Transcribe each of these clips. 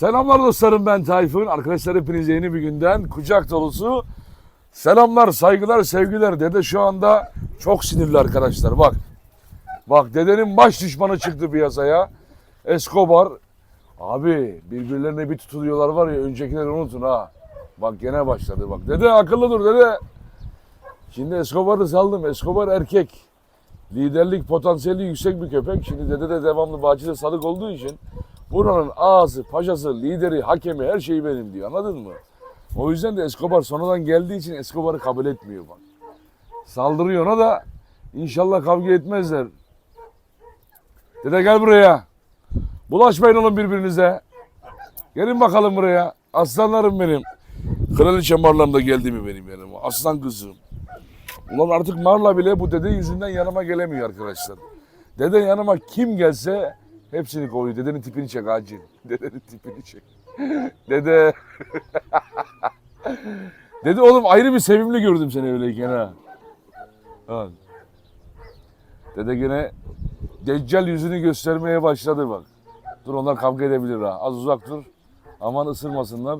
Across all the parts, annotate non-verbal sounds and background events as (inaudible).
Selamlar dostlarım ben Tayfun. Arkadaşlar hepinize yeni bir günden kucak dolusu selamlar, saygılar, sevgiler. Dede şu anda çok sinirli arkadaşlar bak. Bak dedenin baş düşmanı çıktı piyasaya. Escobar. Abi birbirlerine bir tutuluyorlar var ya öncekileri unutun ha. Bak gene başladı bak. Dede akıllı dur dede. Şimdi Escobar'ı saldım. Escobar erkek. Liderlik potansiyeli yüksek bir köpek. Şimdi dede de devamlı bahçede sadık olduğu için buranın ağası, paşası, lideri, hakemi her şeyi benim diyor. Anladın mı? O yüzden de Escobar sonradan geldiği için Escobar'ı kabul etmiyor bak. Saldırıyor ona da inşallah kavga etmezler. Dede gel buraya. Bulaşmayın oğlum birbirinize. Gelin bakalım buraya. Aslanlarım benim. Kraliçe Marlam da geldi mi benim yanıma? Aslan kızım. Ulan artık Marla bile bu dede yüzünden yanıma gelemiyor arkadaşlar. Dede yanıma kim gelse hepsini kovuyor. Dedenin tipini çek acil. (laughs) Dedenin tipini çek. (laughs) Dede. (laughs) Dede oğlum ayrı bir sevimli gördüm seni öyleyken ha. Ha. Dede gene Deccal yüzünü göstermeye başladı bak. Dur onlar kavga edebilir ha. Az uzak dur. Aman ısırmasınlar.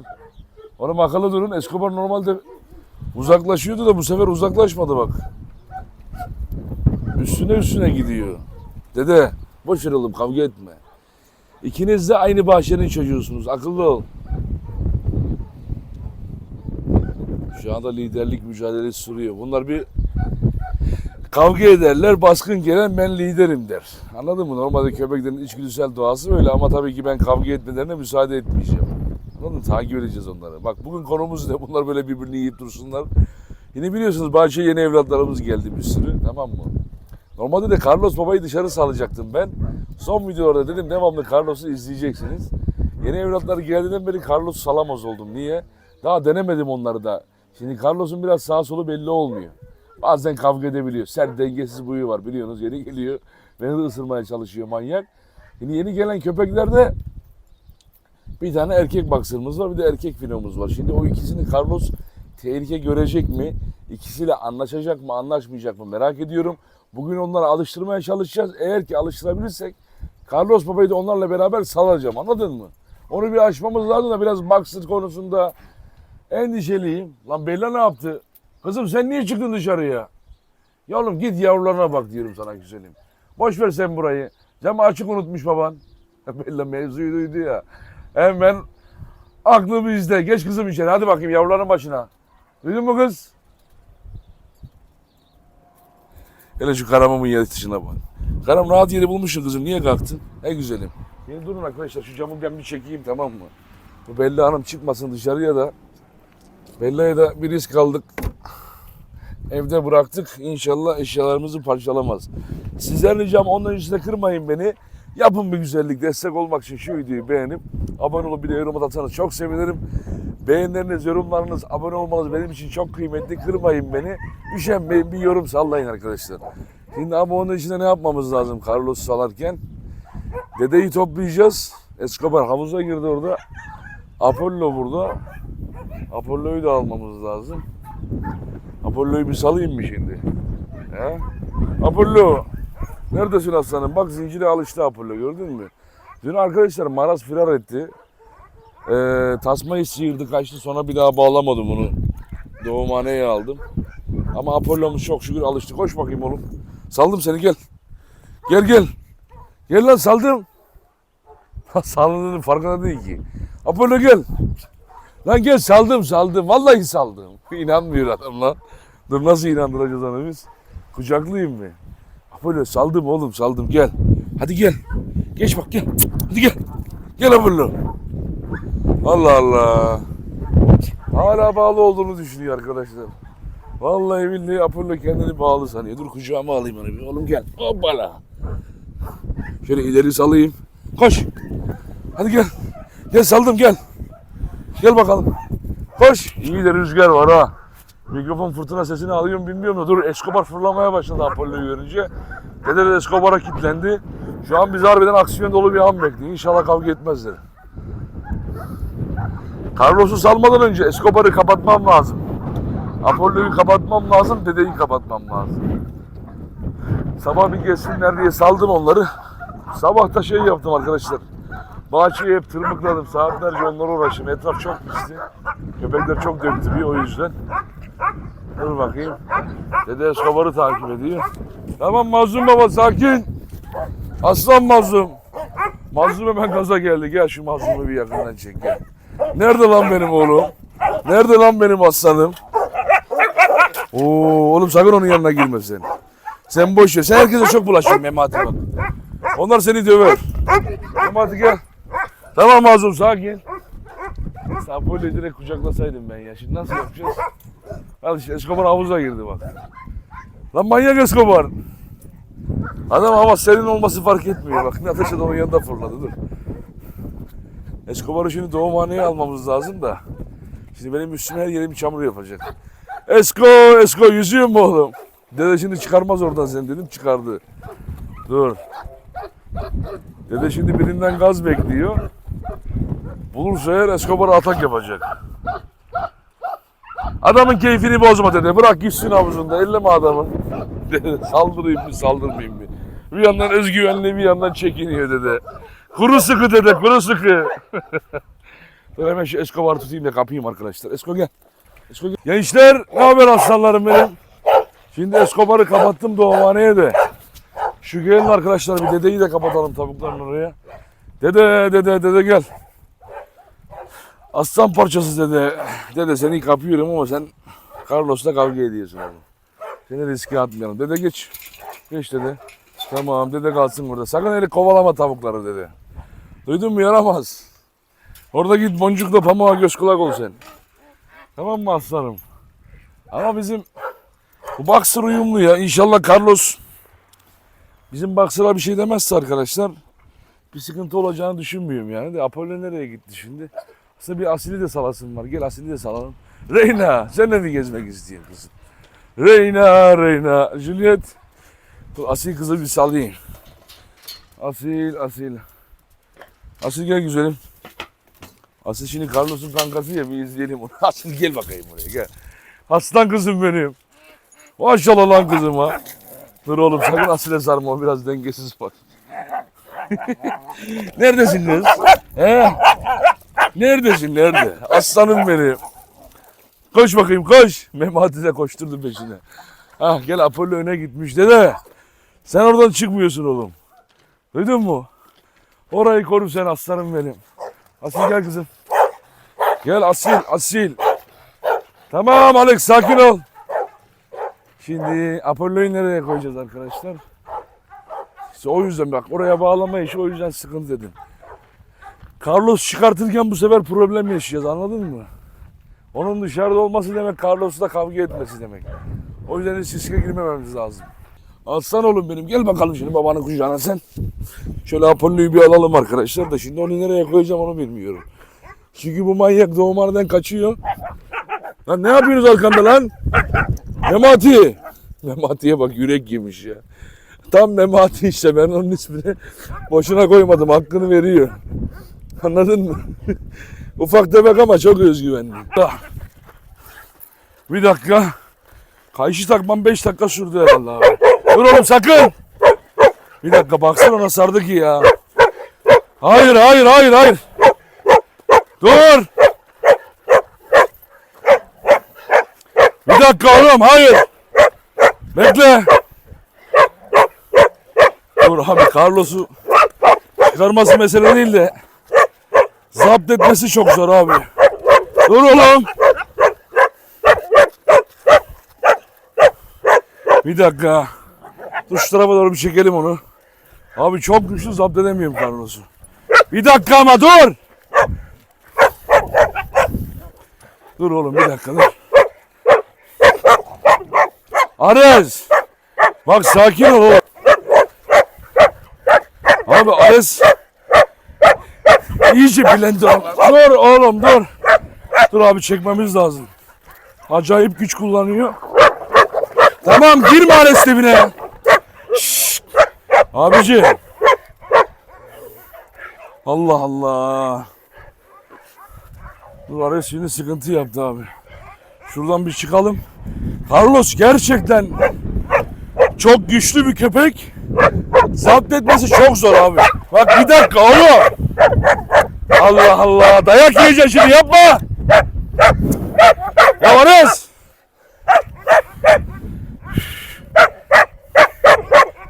Oğlum akıllı durun. Escobar normalde uzaklaşıyordu da bu sefer uzaklaşmadı bak. Üstüne üstüne gidiyor. Dede boş ver oğlum kavga etme. İkiniz de aynı bahçenin çocuğusunuz. Akıllı ol. Şu anda liderlik mücadelesi sürüyor. Bunlar bir kavga ederler. Baskın gelen ben liderim der. Anladın mı? Normalde köpeklerin içgüdüsel doğası böyle ama tabii ki ben kavga etmelerine müsaade etmeyeceğim. Anladın mı? Takip edeceğiz onları. Bak bugün konumuz ne? Bunlar böyle birbirini yiyip dursunlar. Yine biliyorsunuz bahçeye yeni evlatlarımız geldi bir sürü. Tamam mı? Normalde de Carlos Baba'yı dışarı salacaktım ben. Son videolarda dedim devamlı Carlos'u izleyeceksiniz. Yeni evlatlar geldiğinden beri Carlos'u salamaz oldum. Niye? Daha denemedim onları da. Şimdi Carlos'un biraz sağ solu belli olmuyor. Bazen kavga edebiliyor. Sert dengesiz buyu var biliyorsunuz. Yeni geliyor. Beni de ısırmaya çalışıyor manyak. Şimdi yeni gelen köpeklerde bir tane erkek baksırımız var bir de erkek finomuz var. Şimdi o ikisini Carlos tehlike görecek mi? İkisiyle anlaşacak mı anlaşmayacak mı merak ediyorum. Bugün onları alıştırmaya çalışacağız. Eğer ki alıştırabilirsek Carlos Baba'yı da onlarla beraber salacağım anladın mı? Onu bir aşmamız lazım da biraz baksır konusunda endişeliyim. Lan Bella ne yaptı? Kızım sen niye çıktın dışarıya? Ya git yavrularına bak diyorum sana güzelim. Boş ver sen burayı. Camı açık unutmuş baban. (laughs) Bella mevzuyu duydu ya. Hemen aklı bizde. Geç kızım içeri. Hadi bakayım yavruların başına. Duydun mu kız? Hele şu karamamın yatışına bak. Karam rahat yeri bulmuşsun kızım. Niye kalktın? He güzelim. Şimdi durun arkadaşlar. Şu camı ben bir çekeyim tamam mı? Bu Bella Hanım çıkmasın dışarıya da. Bella'ya da bir risk aldık. Evde bıraktık. İnşallah eşyalarımızı parçalamaz. Sizden ricam onun öncesinde kırmayın beni. Yapın bir güzellik. Destek olmak için şu videoyu beğenip abone olup bir de yorum atarsanız çok sevinirim. Beğenileriniz, yorumlarınız, abone olmanız benim için çok kıymetli. Kırmayın beni. Üşenmeyin bir yorum sallayın arkadaşlar. Şimdi ama onun ne yapmamız lazım Carlos'u salarken? Dedeyi toplayacağız. Escobar havuza girdi orada. Apollo burada. Apollo'yu da almamız lazım. Apollo'yu bir salayım mı şimdi? He? Apollo! Neredesin aslanım? Bak zincire alıştı Apollo gördün mü? Dün arkadaşlar Maras firar etti. Ee, tasmayı sıyırdı kaçtı sonra bir daha bağlamadım onu. Doğumhaneye aldım. Ama Apollo'muz çok şükür alıştı. Koş bakayım oğlum. Saldım seni gel. Gel gel. Gel lan saldım. (laughs) Salındığının farkında değil ki. Apollo gel. Lan gel saldım saldım. Vallahi saldım. (laughs) İnanmıyor adam lan. Dur nasıl inandıracağız onu biz? Kucaklayayım mı? Apollo saldım oğlum saldım gel. Hadi gel. Geç bak gel. Hadi gel. Gel Apollo. Allah Allah. Hala bağlı olduğunu düşünüyor arkadaşlar. Vallahi billahi Apollo kendini bağlı sanıyor. Dur kucağıma alayım onu bir. Oğlum gel. Hoppala. Şöyle ileri salayım. Koş. Hadi gel. Gel saldım gel. Gel bakalım. Koş. İyi de rüzgar var ha. Mikrofon fırtına sesini alıyorum bilmiyorum da dur Escobar fırlamaya başladı Apollo'yu görünce. Dede de Escobar'a kilitlendi. Şu an biz harbiden aksiyon dolu bir an bekliyor. İnşallah kavga etmezler. Carlos'u salmadan önce Escobar'ı kapatmam lazım. Apollo'yu kapatmam lazım, dedeyi kapatmam lazım. Sabah bir gelsinler diye saldım onları. Sabah da şey yaptım arkadaşlar. Bahçeyi hep tırmıkladım. Saatlerce onlara uğraştım. Etraf çok pisti. Köpekler çok döktü bir o yüzden. Dur bakayım. Dede Escobar'ı takip ediyor. Tamam Mazlum baba sakin. Aslan Mazlum. Mazlum hemen gaza geldi. Gel şu Mazlum'u bir yakından çek gel. Nerede lan benim oğlum? Nerede lan benim aslanım? Oo, oğlum sakın onun yanına girme sen. Sen boş ver. Sen herkese çok bulaşıyorsun Memati bak. Onlar seni döver. Memati gel. Tamam Mazlum sakin. Sapoyla direkt kucaklasaydım ben ya. Şimdi nasıl yapacağız? Al işte Escobar havuza girdi bak. Lan manyak Escobar. Adam hava serin olması fark etmiyor. Bak Natasha da onun yanında fırladı dur. Escobar'ı şimdi doğumhaneye almamız lazım da. Şimdi benim üstüme her yerim çamur yapacak. Esko, Esko yüzüyor mu oğlum? Dede şimdi çıkarmaz oradan seni dedim çıkardı. Dur. Dede şimdi birinden gaz bekliyor. Bulursa eğer Escobar'a atak yapacak. Adamın keyfini bozma dede. Bırak gitsin havuzunda. Elleme adamı. Dede (laughs) saldırayım mı saldırmayayım mı? Bir yandan özgüvenli bir yandan çekiniyor dede. Kuru sıkı dede kuru sıkı. (laughs) Dur hemen şu Escobar tutayım da kapayım arkadaşlar. Esko gel. Esko gel. Gençler ne haber aslanlarım benim? Şimdi Escobar'ı kapattım doğumhaneye de. Şu gelin arkadaşlar bir dedeyi de kapatalım tavukların oraya. Dede dede dede gel. Aslan parçası dede. Dede seni kapıyorum ama sen Carlos'la kavga ediyorsun oğlum. Seni riske atmayalım. Dede geç. Geç dede. Tamam dede kalsın burada. Sakın eli kovalama tavukları dede. Duydun mu yaramaz. Orada git boncukla pamuğa göz kulak ol sen. Tamam mı aslanım? Ama bizim bu Boxer uyumlu ya. İnşallah Carlos bizim Boxer'a bir şey demezse arkadaşlar bir sıkıntı olacağını düşünmüyorum yani. De Apollo nereye gitti şimdi? Aslında bir Asil'i de salasım var. Gel Asil'i de salalım. Reyna sen de mi gezmek istiyorsun kızım? Reyna, Reyna. Juliet. Dur Asil kızı bir salayım. Asil, Asil. Asil gel güzelim. Asil şimdi Carlos'un kankası ya bir izleyelim onu. (laughs) Asil gel bakayım buraya gel. Aslan kızım benim. Maşallah lan kızım ha. Dur oğlum sakın Asil'e sarma biraz dengesiz bak. (laughs) Neredesin kız? He? Neredesin nerede? Aslanım benim. Koş bakayım koş. Memati de koşturdu peşine. Ah gel Apollo öne gitmiş dede. Sen oradan çıkmıyorsun oğlum. Duydun mu? Orayı koru sen aslanım benim. Asil gel kızım. Gel Asil, Asil. Tamam Alex sakin ol. Şimdi Apollo'yu nereye koyacağız arkadaşlar? İşte o yüzden bak oraya bağlama işi o yüzden sıkıntı dedim. Carlos çıkartırken bu sefer problem yaşayacağız anladın mı? Onun dışarıda olması demek Carlos'la kavga etmesi demek. O yüzden hiç riske girmememiz lazım. Aslan oğlum benim gel bakalım şimdi babanın kucağına sen. Şöyle Apollo'yu bir alalım arkadaşlar da şimdi onu nereye koyacağım onu bilmiyorum. Çünkü bu manyak doğumhaneden kaçıyor. Lan ne yapıyorsunuz arkanda lan? Memati. Memati'ye bak yürek yemiş ya. Tam Memati işte ben onun ismini boşuna koymadım hakkını veriyor. Anladın mı? (laughs) Ufak tefek ama çok özgüvenli. Ah. Bir dakika. Kayışı takmam 5 dakika sürdü herhalde abi. Dur oğlum sakın. Bir dakika baksana ona sardı ki ya. Hayır hayır hayır hayır. Dur. Bir dakika oğlum hayır. Bekle. Dur abi Carlos'u çıkarması mesele değil de zapt etmesi çok zor abi. Dur oğlum. Bir dakika. Dur şu tarafa doğru bir çekelim onu. Abi çok güçlü zapt edemiyorum Carlos'u. Bir dakika ama dur. Dur oğlum bir dakika dur. Ares. Bak sakin ol. Abi Ares. İyice bilendi. Dur oğlum dur. Dur abi çekmemiz lazım. Acayip güç kullanıyor. Tamam girme Ares. Şşt. Abici. Allah Allah. Dur Ares şimdi sıkıntı yaptı abi. Şuradan bir çıkalım. Carlos gerçekten çok güçlü bir köpek. Zapt etmesi çok zor abi. Bak bir dakika oğlum. Allah Allah. Dayak yiyeceksin şimdi yapma. Ya Ares.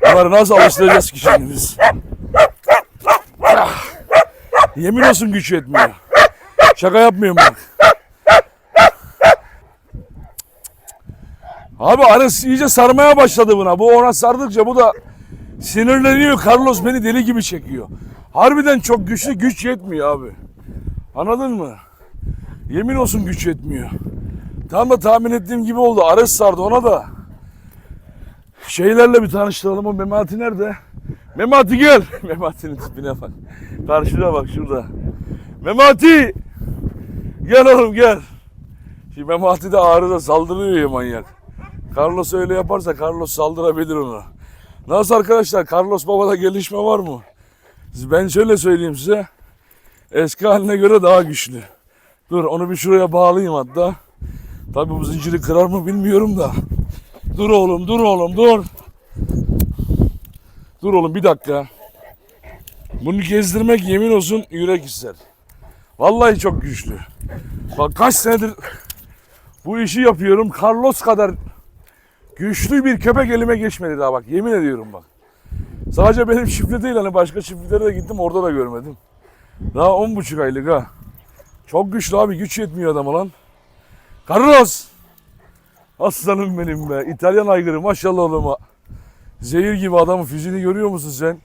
Bunları nasıl alıştıracağız ki şimdi biz? Ah. Yemin olsun güç yetmiyor. Şaka yapmıyorum bak. Abi Ares iyice sarmaya başladı buna. Bu ona sardıkça bu da sinirleniyor. Carlos beni deli gibi çekiyor. Harbiden çok güçlü güç yetmiyor abi. Anladın mı? Yemin olsun güç yetmiyor. Tam da tahmin ettiğim gibi oldu. Ares sardı ona da. Şeylerle bir tanıştıralım. O Memati nerede? Memati gel. (laughs) Memati'nin tipine bak. Karşıda bak şurada. Memati! Gel oğlum gel. Şimdi Memati de ağrıda saldırıyor ya manyak. Carlos öyle yaparsa Carlos saldırabilir ona. Nasıl arkadaşlar? Carlos Baba'da gelişme var mı? Ben şöyle söyleyeyim size. Eski haline göre daha güçlü. Dur onu bir şuraya bağlayayım hatta. Tabii bu zinciri kırar mı bilmiyorum da. Dur oğlum, dur oğlum, dur. Dur oğlum bir dakika. Bunu gezdirmek yemin olsun yürek ister. Vallahi çok güçlü. Bak kaç senedir bu işi yapıyorum. Carlos kadar güçlü bir köpek elime geçmedi daha bak. Yemin ediyorum bak. Sadece benim çiftli değil hani başka çiftlere de gittim orada da görmedim. Daha on buçuk aylık ha. Çok güçlü abi güç yetmiyor adama lan. Carlos! Aslanım benim be. İtalyan aygırı maşallah oğluma. Zehir gibi adamın fiziğini görüyor musun sen?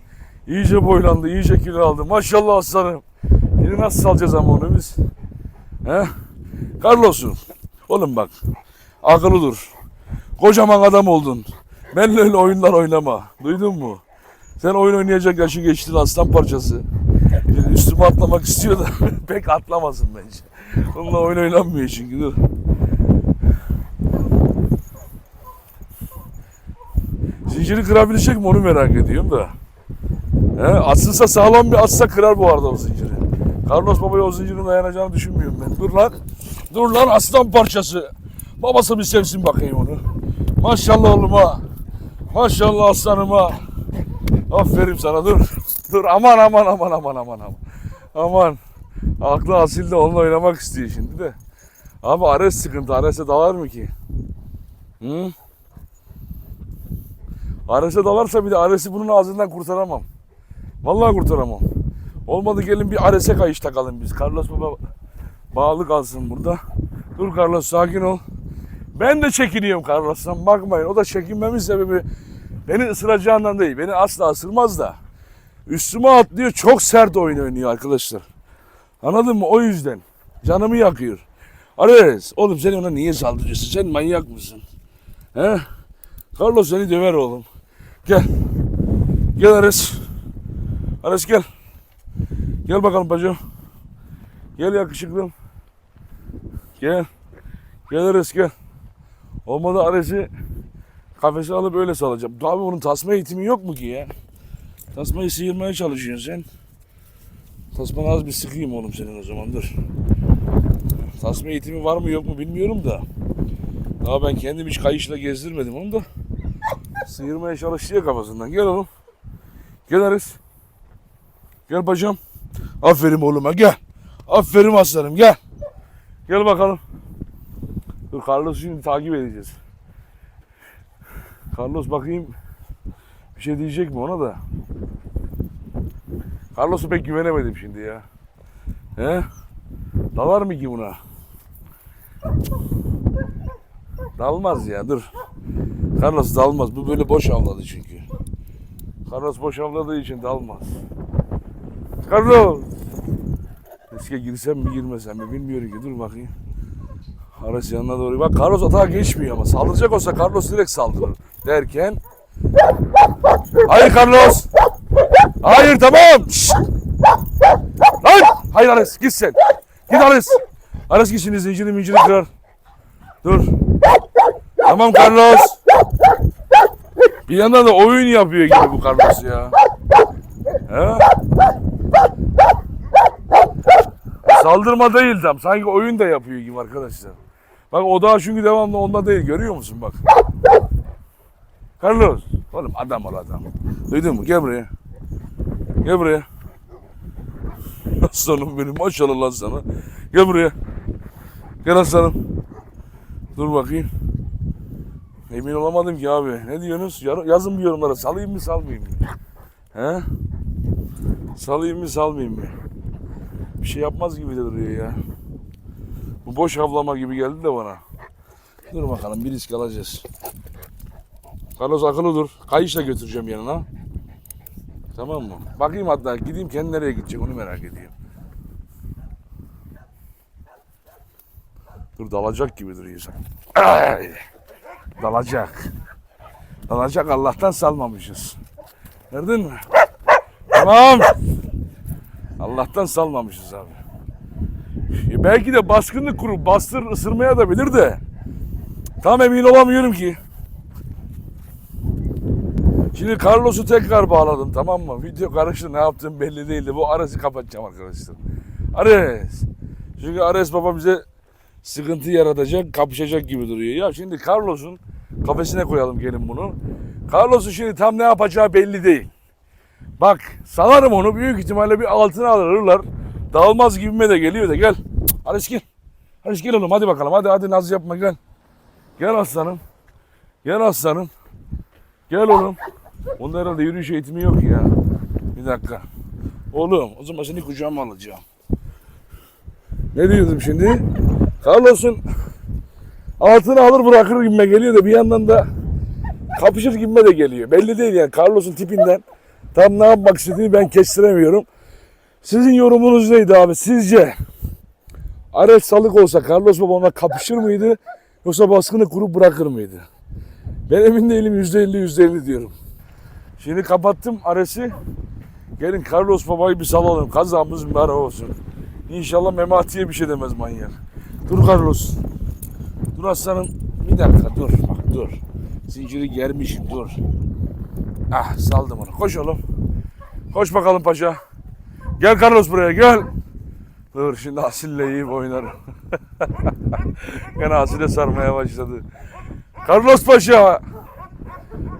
İyice boylandı, iyice kilo aldı. Maşallah aslanım. Şimdi nasıl salacağız ama onu biz? He? Carlos'um. Oğlum bak. Akıllı dur. Kocaman adam oldun. Benimle öyle oyunlar oynama. Duydun mu? Sen oyun oynayacak yaşı geçtin aslan parçası. Şimdi üstüme atlamak istiyor da (laughs) pek atlamasın bence. Onunla oyun oynanmıyor çünkü dur. Zinciri kırabilecek mi onu merak ediyorum da. He, asılsa sağlam bir atsa kırar bu arada o zinciri. Carlos Baba'ya o zincirin dayanacağını düşünmüyorum ben. Dur lan. Dur lan aslan parçası. Babası bir sevsin bakayım onu. Maşallah oğluma. Maşallah aslanıma. Aferin sana dur. Dur aman aman aman aman aman aman. Aman. Aklı asil de onunla oynamak istiyor şimdi de. Abi Ares sıkıntı. Ares'e dalar mı ki? Hı? Ares'e dalarsa bir de Ares'i bunun ağzından kurtaramam. Vallahi kurtaramam. Olmadı gelin bir Ares'e kayış takalım biz. Carlos Baba bağlı kalsın burada. Dur Carlos sakin ol. Ben de çekiniyorum Carlos'tan bakmayın. O da çekinmemin sebebi beni ısıracağından değil. Beni asla ısırmaz da. Üstüme atlıyor çok sert oyun oynuyor arkadaşlar. Anladın mı? O yüzden. Canımı yakıyor. Ares oğlum sen ona niye saldırıyorsun? Sen manyak mısın? He? Carlos seni döver oğlum. Gel. Gel Ares. Ares gel. Gel bakalım bacım. Gel yakışıklım. Gel. Gel Ares gel. Olmadı Ares'i kafese alıp öyle salacağım. Abi bunun tasma eğitimi yok mu ki ya? Tasmayı sıyırmaya çalışıyorsun sen. Tasmanı az bir sıkayım oğlum senin o zaman dur. Tasma eğitimi var mı yok mu bilmiyorum da. Daha ben kendim hiç kayışla gezdirmedim onu da. Sıyırmaya çalıştı ya kafasından. Gel oğlum. Gel Ares. Gel bacım. Aferin oğluma gel. Aferin aslanım gel. Gel bakalım. Dur Carlos'u şimdi takip edeceğiz. Carlos bakayım bir şey diyecek mi ona da. Carlos'u pek güvenemedim şimdi ya. He? Dalar mı ki buna? Dalmaz ya dur. Carlos dalmaz. Bu böyle boş avladı çünkü. Carlos boş avladığı için dalmaz. Carlos! Riske girsem mi girmesem mi bilmiyorum ki. Dur bakayım. Ares yanına doğru. Bak Carlos atağa geçmiyor ama. Saldıracak olsa Carlos direkt saldırır. Derken. Hayır Carlos! Hayır tamam! Şşt! Lan! Hayır Ares git sen. Git Ares. Ares git şimdi zinciri kırar. Dur. Tamam Carlos. Bir yandan da oyun yapıyor gibi bu Carlos ya. He? Saldırma değil tam. Sanki oyun da yapıyor gibi arkadaşlar. Bak o daha çünkü devamlı onda değil. Görüyor musun bak. Carlos. Oğlum adam ol adam. Duydun mu? Gel buraya. Gel buraya. (laughs) Aslanım benim maşallah lan sana. Gel buraya. Gel aslanım. Dur bakayım. Emin olamadım ki abi. Ne diyorsunuz? Yazın bir yorumlara. Salayım mı salmayayım mı? He? Salayım mı salmayayım mı? Bir şey yapmaz gibi de duruyor ya. Bu boş avlama gibi geldi de bana. Dur bakalım bir risk alacağız. Carlos akıllı dur. Kayışla götüreceğim yanına. Tamam mı? Bakayım hatta gideyim kendi nereye gidecek onu merak ediyorum. Dur dalacak gibi duruyor sen. Ay! Dalacak. Dalacak Allah'tan salmamışız. Gördün mü? Tamam. Allah'tan salmamışız abi. Belki de baskınlık kurup bastır ısırmaya da bilir de. Tam emin olamıyorum ki. Şimdi Carlos'u tekrar bağladım tamam mı? Video karıştı ne yaptığım belli değildi. Bu Ares'i kapatacağım arkadaşlar. Ares. Çünkü Ares baba bize sıkıntı yaratacak, kapışacak gibi duruyor. Ya şimdi Carlos'un kafesine koyalım gelin bunu. Carlos'un şimdi tam ne yapacağı belli değil. Bak salarım onu büyük ihtimalle bir altına alırlar. Dağılmaz gibime de geliyor da gel. Ares gel. Ares gel oğlum hadi bakalım hadi hadi naz yapma gel. Gel aslanım. Gel aslanım. Gel oğlum. Onda herhalde yürüyüş eğitimi yok ya. Bir dakika. Oğlum o zaman seni kucağıma alacağım. Ne diyordum şimdi? Carlos'un altını alır bırakır gibime geliyor da bir yandan da kapışır gibime de geliyor. Belli değil yani Carlos'un tipinden tam ne yapmak istediğini ben kestiremiyorum. Sizin yorumunuz neydi abi? Sizce Ares Salık olsa Carlos Baba onunla kapışır mıydı? Yoksa baskını kurup bırakır mıydı? Ben emin değilim %50 %50 diyorum. Şimdi kapattım Ares'i. Gelin Carlos Baba'yı bir salalım. Kazamız mübarek olsun. İnşallah Memati'ye bir şey demez manyak. Dur Carlos. Dur aslanım. Bir dakika dur. Bak dur. Zinciri germişim dur. Ah saldım onu. Koş oğlum. Koş bakalım paşa. Gel Carlos buraya gel. Dur şimdi Asil'le iyi oynarım. (laughs) Gene Asil'e sarmaya başladı. Carlos Paşa.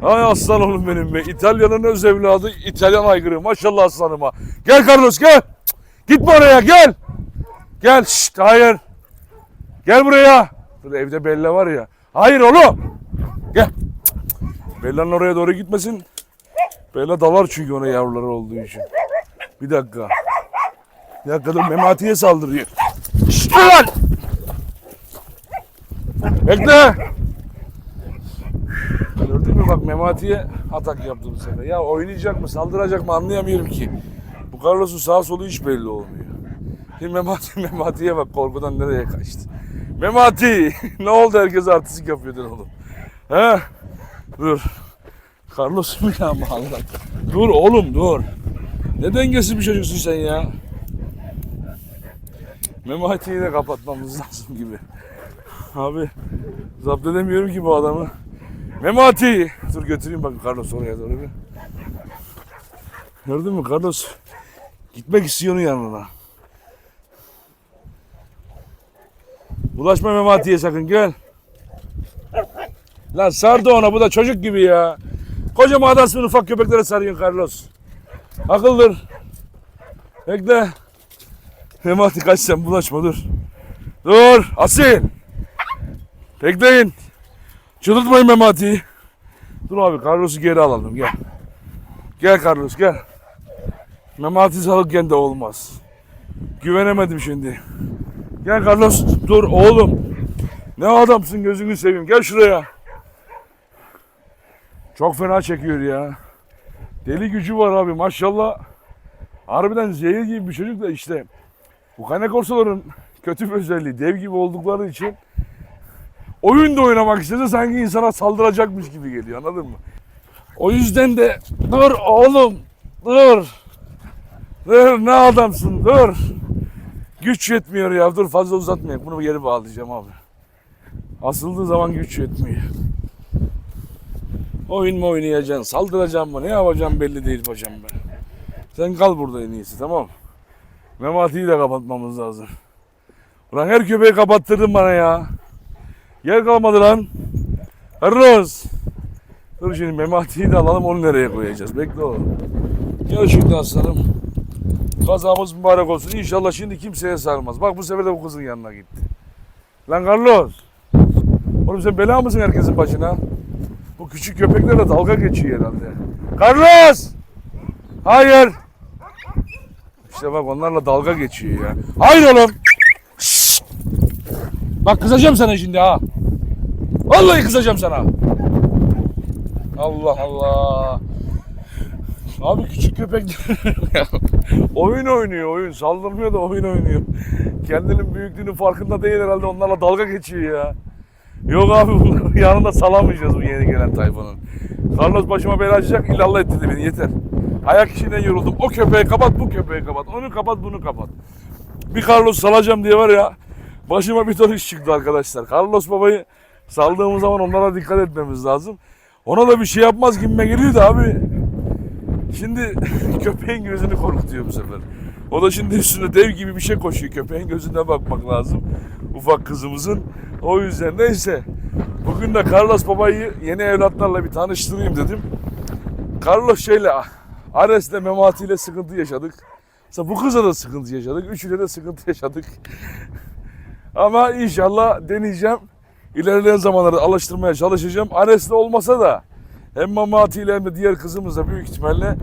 Ay aslan oğlum benim be. İtalya'nın öz evladı İtalyan aygırı. Maşallah aslanıma. Gel Carlos gel. Gitme oraya gel. Gel şşt hayır. Gel buraya. Dur evde Bella var ya. Hayır oğlum. Gel. Bella'nın oraya doğru gitmesin. Bella dalar çünkü ona yavruları olduğu için. Bir dakika. Dakika dur Memati'ye saldırıyor. Şşt lan. Bekle. Gördün mü bak Memati'ye atak yaptım sana. Ya oynayacak mı saldıracak mı anlayamıyorum ki. Bu Carlos'un sağ solu hiç belli olmuyor. Şimdi Memati, (laughs) Memati'ye bak korkudan nereye kaçtı. Memati (laughs) ne oldu herkes artistik yapıyordun oğlum. He? Dur. Carlos mu ya Allah. Dur oğlum dur. Ne dengesiz bir çocuksun sen ya. Memati'yi de kapatmamız (laughs) lazım gibi. Abi zapt edemiyorum ki bu adamı. Memati. Dur götüreyim bakın Carlos oraya doğru bir. Gördün mü Carlos? Gitmek istiyor yanına. Bulaşma Memati'ye sakın gel. Lan sardı ona bu da çocuk gibi ya. Kocaman adamsın ufak köpeklere sarıyorsun Carlos. Akıldır. Bekle. Memati kaç sen bulaşma dur. Dur Asil. Bekleyin. Çıldırtmayın Memati'yi. Dur abi Carlos'u geri alalım gel. Gel Carlos gel. Memati salıkken de olmaz. Güvenemedim şimdi. Gel Carlos dur oğlum. Ne adamsın gözünü seveyim gel şuraya. Çok fena çekiyor ya. Deli gücü var abi maşallah. Harbiden zehir gibi bir çocuk da işte. Bu kaynak korsaların kötü bir özelliği dev gibi oldukları için oyun da oynamak istese sanki insana saldıracakmış gibi geliyor anladın mı? O yüzden de dur oğlum dur. Dur ne adamsın dur. Güç yetmiyor ya dur fazla uzatmayayım bunu geri bağlayacağım abi. Asıldığı zaman güç yetmiyor. Oyun mu oynayacaksın saldıracaksın mı ne yapacaksın belli değil paşam ben. Sen kal burada en iyisi tamam Memati'yi de kapatmamız lazım. Ulan her köpeği kapattırdın bana ya. Yer kalmadı lan. Carlos. Dur şimdi Memati'yi de alalım onu nereye koyacağız? Bekle oğlum. Gel şimdi aslanım. Kazamız mübarek olsun. İnşallah şimdi kimseye sarmaz. Bak bu sefer de bu kızın yanına gitti. Lan Carlos. Oğlum sen bela mısın herkesin başına? Bu küçük köpeklerle dalga geçiyor herhalde. Carlos! Hayır. İşte bak onlarla dalga geçiyor ya. Hayır oğlum. Şşt! Bak kızacağım sana şimdi ha. Vallahi kızacağım sana. Allah Allah. Abi küçük köpek (laughs) oyun oynuyor oyun. Saldırmıyor da oyun oynuyor. Kendinin büyüklüğünün farkında değil herhalde onlarla dalga geçiyor ya. Yok abi bunları (laughs) yanında salamayacağız bu yeni gelen tayfanın. Carlos başıma bela açacak illallah etti de beni yeter. Ayak işinden yoruldum. O köpeği kapat bu köpeği kapat. Onu kapat bunu kapat. Bir Carlos salacağım diye var ya başıma bir ton iş çıktı arkadaşlar. Carlos babayı saldığımız zaman onlara dikkat etmemiz lazım. Ona da bir şey yapmaz gibime geliyor da abi. Şimdi (laughs) köpeğin gözünü korkutuyor bu sefer. O da şimdi üstüne dev gibi bir şey koşuyor. Köpeğin gözüne bakmak lazım. Ufak kızımızın. O yüzden neyse. Bugün de Carlos babayı yeni evlatlarla bir tanıştırayım dedim. Carlos şeyle Ares'le Memati ile sıkıntı yaşadık. Mesela bu kızla da sıkıntı yaşadık. Üçüyle de sıkıntı (laughs) yaşadık. Ama inşallah deneyeceğim. İlerleyen zamanlarda alıştırmaya çalışacağım. Ares'le olmasa da hem Memati ile hem de diğer kızımızla büyük ihtimalle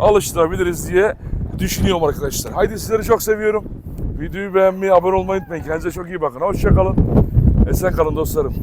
alıştırabiliriz diye düşünüyorum arkadaşlar. Haydi sizleri çok seviyorum. Videoyu beğenmeyi, abone olmayı unutmayın. Kendinize çok iyi bakın. Hoşçakalın. Esen kalın dostlarım.